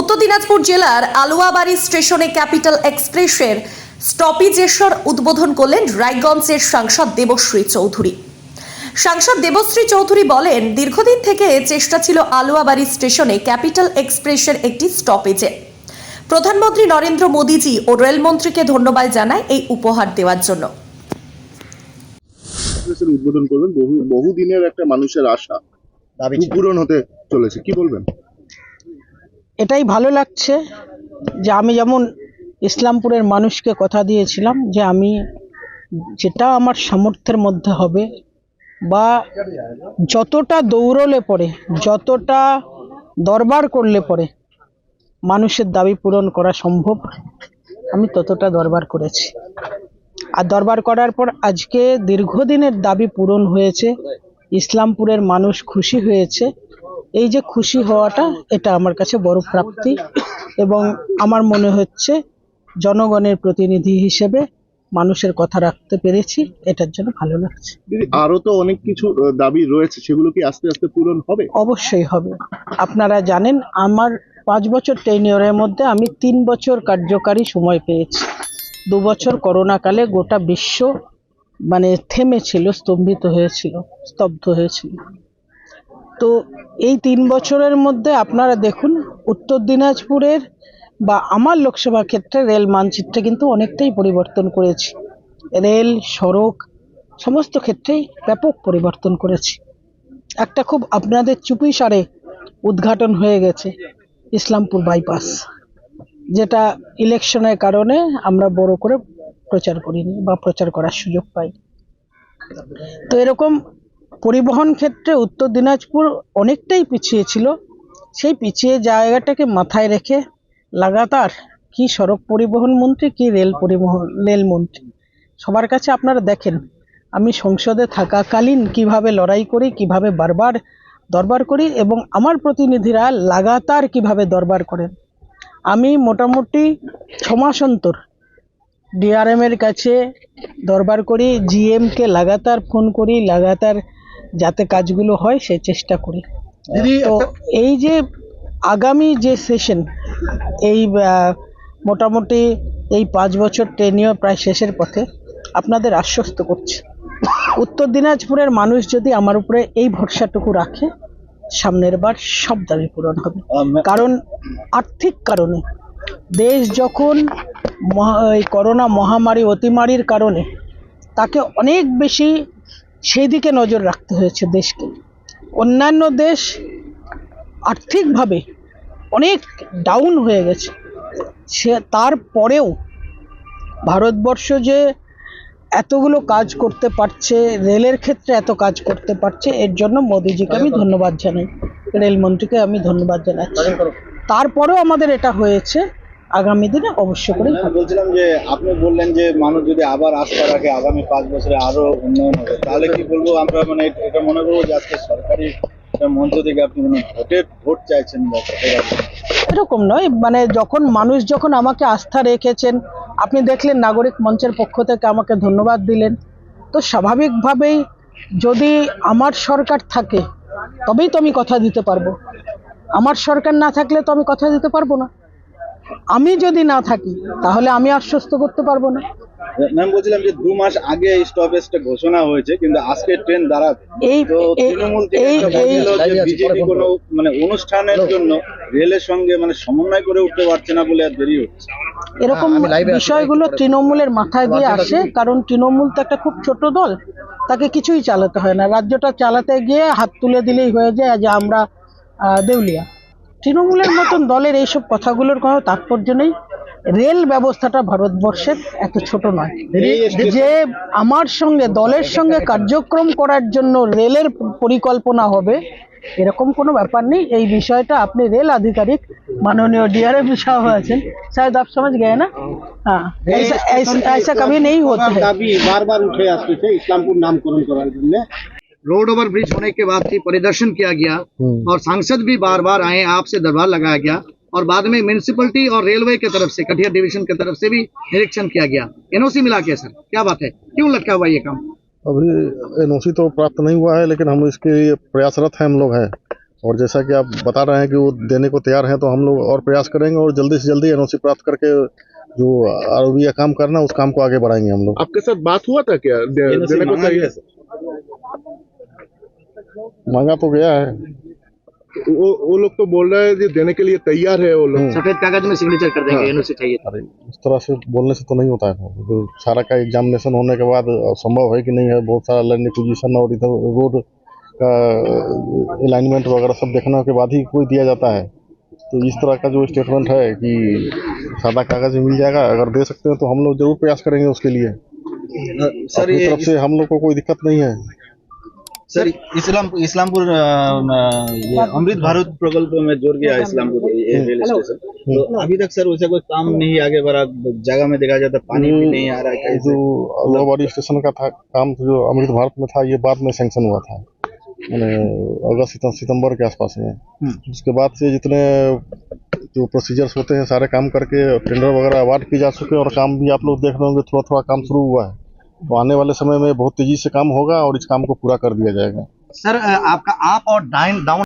উত্তর দিনাজপুর জেলার আলুয়াবাড়ি স্টেশনে ক্যাপিটাল এক্সপ্রেসের স্টপেজেশ্বর উদ্বোধন করলেন রায়গঞ্জের সাংসদ দেবশ্রী চৌধুরী। সাংসদ দেবশ্রী চৌধুরী বলেন দীর্ঘদিন থেকে চেষ্টা ছিল আলুয়াবাড়ি স্টেশনে ক্যাপিটাল এক্সপ্রেসের একটি স্টপেজে। প্রধানমন্ত্রী নরেন্দ্র মোদীজি ও রেলমন্ত্রীকে ধন্যবাদ জানায় এই উপহার দেওয়ার জন্য। উদ্বোধন করবেন বহু বহুদিনের একটা মানুষের আশা পূরণ হতে চলেছে। কি বলবেন? এটাই ভালো লাগছে যে আমি যেমন ইসলামপুরের মানুষকে কথা দিয়েছিলাম যে আমি যেটা আমার সামর্থ্যের মধ্যে হবে বা যতটা দৌড়লে পরে যতটা দরবার করলে পরে মানুষের দাবি পূরণ করা সম্ভব। আমি ততটা দরবার করেছি। আর দরবার করার পর আজকে দীর্ঘদিনের দাবি পূরণ হয়েছে, ইসলামপুরের মানুষ খুশি হয়েছে। এই যে খুশি হওয়াটা এটা আমার কাছে বড় প্রাপ্তি এবং আমার মনে হচ্ছে জনগণের প্রতিনিধি হিসেবে মানুষের কথা রাখতে পেরেছি এটার জন্য ভালো লাগছে। আরও তো অনেক কিছু দাবি রয়েছে সেগুলো কি আস্তে আস্তে পূরণ হবে? অবশ্যই হবে। আপনারা জানেন আমার পাঁচ বছর টেনিয়রের মধ্যে আমি তিন বছর কার্যকারী সময় পেয়েছি। দু বছর করোনাকালে গোটা বিশ্ব মানে থেমেছিল স্তম্ভিত হয়েছিল স্তব্ধ হয়েছিল। তো এই তিন বছরের মধ্যে আপনারা দেখুন, উত্তর দিনাজপুরের বা আমার লোকসভা ক্ষেত্রে রেল মানচিত্রে কিন্তু অনেকটাই পরিবর্তন করেছি। রেল, সড়ক, সমস্ত ক্ষেত্রেই ব্যাপক পরিবর্তন করেছি। একটা খুব আপনাদের চুপি সারে উদ্ঘাটন হয়ে গেছে, ইসলামপুর বাইপাস, যেটা ইলেকশনের কারণে আমরা বড় করে প্রচার করিনি বা প্রচার করার সুযোগ পাই তো এরকম পরিবহন ক্ষেত্রে উত্তর দিনাজপুর অনেকটাই পিছিয়ে ছিল। সেই পিছিয়ে জায়গাটাকে মাথায় রেখে লাগাতার কি সড়ক পরিবহন মন্ত্রী, কি রেল পরিবহন, রেল মন্ত্রী। সবার কাছে আপনারা দেখেন, আমি সংসদে থাকাকালীন কীভাবে লড়াই করি, কীভাবে বারবার দরবার করি এবং আমার প্রতিনিধিরা লাগাতার কীভাবে দরবার করেন। আমি মোটামুটি ছমাস অন্তর ডিআরএমের কাছে দরবার করি, জিএমকে লাগাতার ফোন করি, লাগাতার যাতে কাজগুলো হয় সে চেষ্টা করি। তো এই যে আগামী যে সেশন এই মোটামুটি এই পাঁচ বছর টেনিও প্রায় শেষের পথে আপনাদের আশ্বস্ত করছে। উত্তর দিনাজপুরের মানুষ যদি আমার উপরে এই ভরসাটুকু রাখে সামনের বার সব দাবি পূরণ হবে। কারণ আর্থিক কারণে দেশ যখন মহা- এই করোনা মহামারী অতিমারির কারণে তাকে অনেক বেশি সেই দিকে নজর রাখতে হয়েছে দেশকে। অন্যান্য দেশ আর্থিকভাবে অনেক ডাউন হয়ে গেছে। সে তারপরেও ভারতবর্ষ যে এতগুলো কাজ করতে পারছে রেলের ক্ষেত্রে এত কাজ করতে পারছে এর জন্য মোদিজিকে আমি ধন্যবাদ। জানাই। রেলমন্ত্রীকে আমি ধন্যবাদ জানাচ্ছি। তারপরেও আমাদের এটা হয়েছে আগামী দিনে অবশ্য হবে। বলছিলাম যে আপনি বললেন যে মানুষ যদি আবার আস্থা রাখে আগামী পাঁচ বছরে আরও উন্নয়ন হবে তাহলে কি বলব আমরা মানে এটা মনে করব যে আজকে সরকারি মঞ্চ থেকে আপনি মানে ভোটের ভোট চাইছেন। এরকম নয় মানে যখন মানুষ যখন আমাকে আস্থা রেখেছেন আপনি দেখলেন নাগরিক মঞ্চের পক্ষ থেকে আমাকে ধন্যবাদ দিলেন তো স্বাভাবিকভাবেই যদি আমার সরকার থাকে তবেই তো আমি কথা দিতে পারব আমার সরকার না থাকলে তো আমি কথা দিতে পারব না আমি যদি না থাকি তাহলে আমি আশ্বস্ত করতে পারব না। ম্যাম বলছিলাম যে দু মাস আগে স্টপেজটা ঘোষণা হয়েছে কিন্তু আজকে ট্রেন দাঁড়াবে। এই তৃণমূল বিজেপি কোনো মানে অনুষ্ঠানের জন্য রেলের সঙ্গে মানে সমন্বয় করে উঠতে পারছে না বলে আর দেরি হচ্ছে। এরকম বিষয়গুলো তৃণমূলের মাথায় দিয়ে আসে কারণ তৃণমূল তো একটা খুব ছোট দল তাকে কিছুই চালাতে হয় না। রাজ্যটা চালাতে গিয়ে হাত তুলে দিলেই হয়ে যায় যে আমরা আহ, দেউলিয়া। তৃণমূলের মতন দলের এইসব কথাগুলোর কোনো তাৎপর্য নেই রেল ব্যবস্থাটা ভারতবর্ষের এত ছোট নয় যে আমার সঙ্গে দলের সঙ্গে কার্যক্রম করার জন্য রেলের পরিকল্পনা হবে এরকম কোনো ব্যাপার নেই এই বিষয়টা আপনি রেল আধিকারিক माननीय डीआरएम साहब আছেন शायद आप समझ गए ना हाँ ऐसा ऐसा ऐसा कभी नहीं होता है দাবি বারবার উঠে আসতেছে ইসলামপুর নামকরণ করার জন্য रोड ओवर ब्रिज होने के बाद ही परिदर्शन किया गया और सांसद भी बार बार आए आपसे दरबार लगाया गया और बाद में म्यूनिसिपलिटी और रेलवे की तरफ़ से कटिहार डिवीज़न की तरफ़ से भी निरीक्षण किया गया। एनओसी मिला के सर क्या बात है? क्यों लटका हुआ ये काम? अभी एनओसी तो प्राप्त नहीं हुआ है लेकिन हम इसके लिए प्रयासरत हैं हम लोग हैं। और जैसा कि आप बता रहे हैं कि वो देने को तैयार हैं तो हम लोग और प्रयास करेंगे और जल्दी से जल्दी एनओसी प्राप्त करके जो आर का काम करना उस काम को आगे बढ़ाएँगे हम लोग। आपके साथ बात हुआ था क्या? देने को सर? मांगा तो गया है। वो वो लोग तो बोल रहे हैं कि देने के लिए तैयार है वो लोग। सफ़ेद कागज़ में सिग्नेचर कर देंगे एनओसी चाहिए अरे इस तरह से बोलने से तो नहीं होता है। तो सारा का एग्जामिनेशन होने के बाद संभव है कि नहीं है। बहुत सारा लर्निंग पोजीशन और इधर रोड का अलाइनमेंट वगैरह सब देखने के बाद ही कोई दिया जाता है। तो इस तरह का जो स्टेटमेंट है कि सादा कागज़ मिल जाएगा अगर दे सकते हैं तो हम लोग ज़रूर प्रयास करेंगे उसके लिए। सर अपनी ये तरफ़ से हम लोग को कोई दिक्कत नहीं है। सर इस्लाम इस्लामपुर ये अमृत भारत प्रकल्प में जोड़ गया इस्लामपुर ये रेल स्टेशन तो अभी तक सर वैसा कोई काम नहीं आगे बढ़ा जगह में देखा जाता पानी भी नहीं आ रहा है जो अलोहाबाड़ी स्टेशन का था काम जो अमृत भारत में था ये बाद में सेंक्शन हुआ था मैंने अगस्त सितं- सितंबर के आसपास में उसके बाद से जितने जो प्रोसीजर्स होते हैं सारे काम करके टेंडर वगैरह अवार्ड किए जा चुके हैं और काम भी आप लोग देख रहे होंगे थोड़ा थोड़ा काम शुरू हुआ है तो आने वाले समय में बहुत तेज़ी से काम होगा और इस काम को पूरा कर दिया जाएगा। सर आपका, आप और डाइन, डाउन